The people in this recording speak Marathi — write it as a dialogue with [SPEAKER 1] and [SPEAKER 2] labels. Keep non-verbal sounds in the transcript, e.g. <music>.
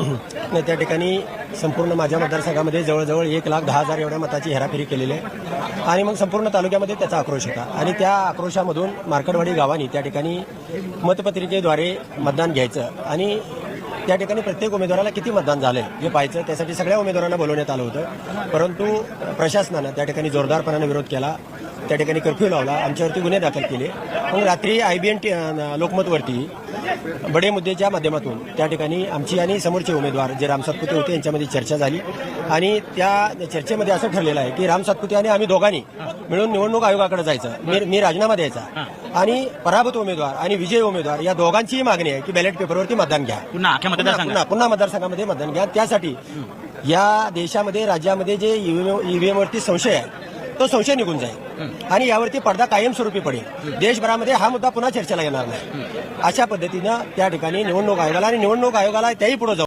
[SPEAKER 1] <clears throat> नाही त्या ठिकाणी संपूर्ण माझ्या मतदारसंघामध्ये जवळजवळ एक लाख दहा हजार एवढ्या मताची हेराफेरी केलेली आहे. आणि मग संपूर्ण तालुक्यामध्ये त्याचा आक्रोश होता आणि त्या आक्रोशामधून मार्कडवाडी गावाने त्या ठिकाणी मतपत्रिकेद्वारे मतदान घ्यायचं आणि त्या ठिकाणी प्रत्येक उमेदवाराला किती मतदान झालं हे पाहायचं. त्यासाठी सगळ्या उमेदवारांना बोलवण्यात आलं होतं. परंतु प्रशासनानं त्या ठिकाणी जोरदारपणाने विरोध केला. त्या ठिकाणी कर्फ्यू लावला. आमच्यावरती गुन्हे दाखल केले. मग रात्री आय बी एन टी लोकमतवरती बडे मुद्देच्या माध्यमातून त्या ठिकाणी आमची आणि समोरचे उमेदवार जे राम सातपुते होते यांच्यामध्ये चर्चा झाली. आणि त्या चर्चेमध्ये असं ठरलेलं आहे की राम सातपुते आणि आम्ही दोघांनी मिळून निवडणूक आयोगाकडे जायचं. मी मी राजीनामा द्यायचा. आणि पराभूत उमेदवार आणि विजयी उमेदवार या दोघांचीही मागणी आहे की बॅलेट पेपरवरती मतदान घ्या. पुन्हा पुन्हा मतदारसंघामध्ये मतदान घ्या. त्यासाठी या देशामध्ये राज्यामध्ये जे ईव्हीएम वरती संशय आहे तो संशय निघून जाईल. आणि यावरती पडदा कायमस्वरूपी पडेल. देशभरामध्ये हा मुद्दा पुन्हा चर्चेला येणार नाही. अशा पद्धतीनं त्या ठिकाणी निवडणूक आयोगाला आणि निवडणूक आयोगाला त्याही पुढे जाऊ